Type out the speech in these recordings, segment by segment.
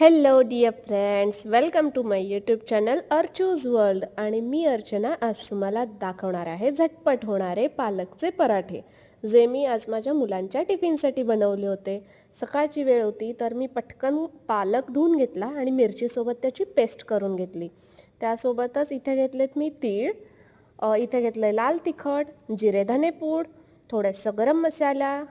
Hello dear friends welcome to my YouTube channel Archu's world आणि मी अर्चना आज तुम्हाला दाखवणार आहे झटपट होणारे पालकचे पराठे जे मी आज माझ्या मुलांच्या टिफिनसाठी बनवले होते. सकाळची वेळ होती तर मी पटकन पालक धुवून घेतला आणि मिरचीसोबत त्याची पेस्ट करून घेतली. त्यासोबतच इथे घेतलेत मी तीळ इथे घेतलं आहे लाल तिखट जिरे धनेपूड थोडंसं गरम मसाला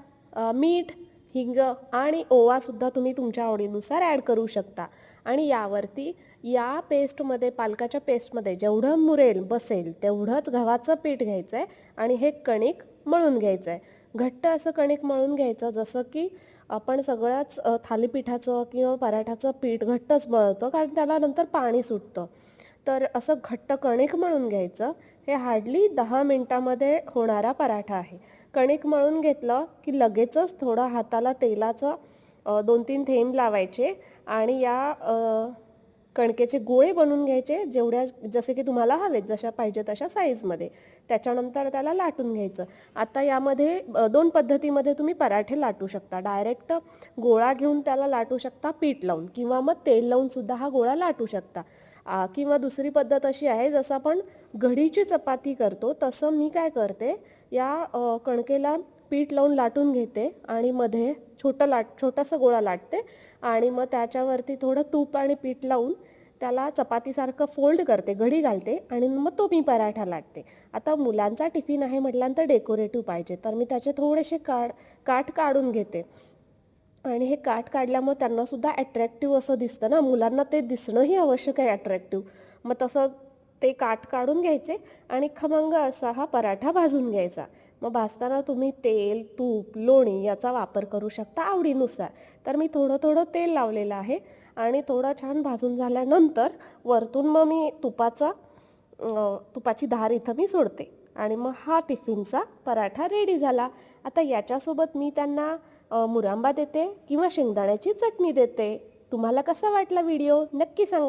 मीठ हिंग आणि ओवासुद्धा तुम्ही तुमच्या आवडीनुसार ॲड करू शकता. आणि यावरती या पेस्टमध्ये पालकाच्या पेस्टमध्ये जेवढं मुरेल बसेल तेवढंच गव्हाचं पीठ घ्यायचं आहे आणि हे कणिक मळून घ्यायचं आहे घट्ट असं कणिक मळून घ्यायचं जसं की आपण सगळ्याच थालीपीठाचं किंवा पराठाचं पीठ घट्टच मळतो कारण त्याला नंतर पाणी सुटतं. तर असं घट्ट कणिक मळून घ्यायचं. हे हार्डली दहा मिनटामध्ये होणारा पराठा आहे. कणिक मळून घेतलं की लगेचच थोडं हाताला तेलाचं दोन तीन थेंब लावायचे आणि या कणकेचे गोळे बनवून घ्यायचे जेवढ्या जसे की तुम्हाला हवेत जशा पाहिजे तशा साईजमध्ये त्याच्यानंतर त्याला लाटून घ्यायचं. आता यामध्ये दोन पद्धतीमध्ये तुम्ही पराठे लाटू शकता. डायरेक्ट गोळा घेऊन त्याला लाटू शकता पीठ लावून किंवा मग तेल लावून सुद्धा हा गोळा लाटू शकता. किंवा दुसरी पद्धत अशी आहे जसं आपण घडीची चपाती करतो तसं मी काय करते या कणकेला पीठ लावून लाटून घेते आणि मध्ये छोटं लाट छोटासा गोळा लाटते आणि मग त्याच्यावरती थोडं तूप आणि पीठ लावून त्याला चपातीसारखं फोल्ड करते घडी घालते आणि मग तो मी पराठा लाटते. आता मुलांचा टिफिन आहे म्हटल्यानंतर डेकोरेटिव्ह पाहिजे तर मी त्याचे थोडेसे काढ काठ काढून घेते. आणि हे काठ काढल्यामुळे त्यांनासुद्धा ॲट्रॅक्टिव्ह अट्रॅक्टिव्ह असं दिसतं ना मुलांना ते दिसणंही आवश्यक आहे अट्रॅक्टिव्ह मग तसं ते काठ काढून घ्यायचे आणि खमंग असा हा पराठा भाजून घ्यायचा. मग भाजताना तुम्ही तेल तूप लोणी याचा वापर करू शकता आवडीनुसार. तर मी थोडं थोडं तेल लावलेलं आहे आणि थोडं छान भाजून झाल्यानंतर वरतून मग मी तुपाचा तुपाची धार इथं मी सोडते आणि मग हा टिफिनचा पराठा रेडी झाला. आता याच्यासोबत मी त्यांना मुरांबा देते किंवा शेंगदाण्याची चटणी देते. तुम्हाला कसा वाटला व्हिडिओ? नक्की सांगा.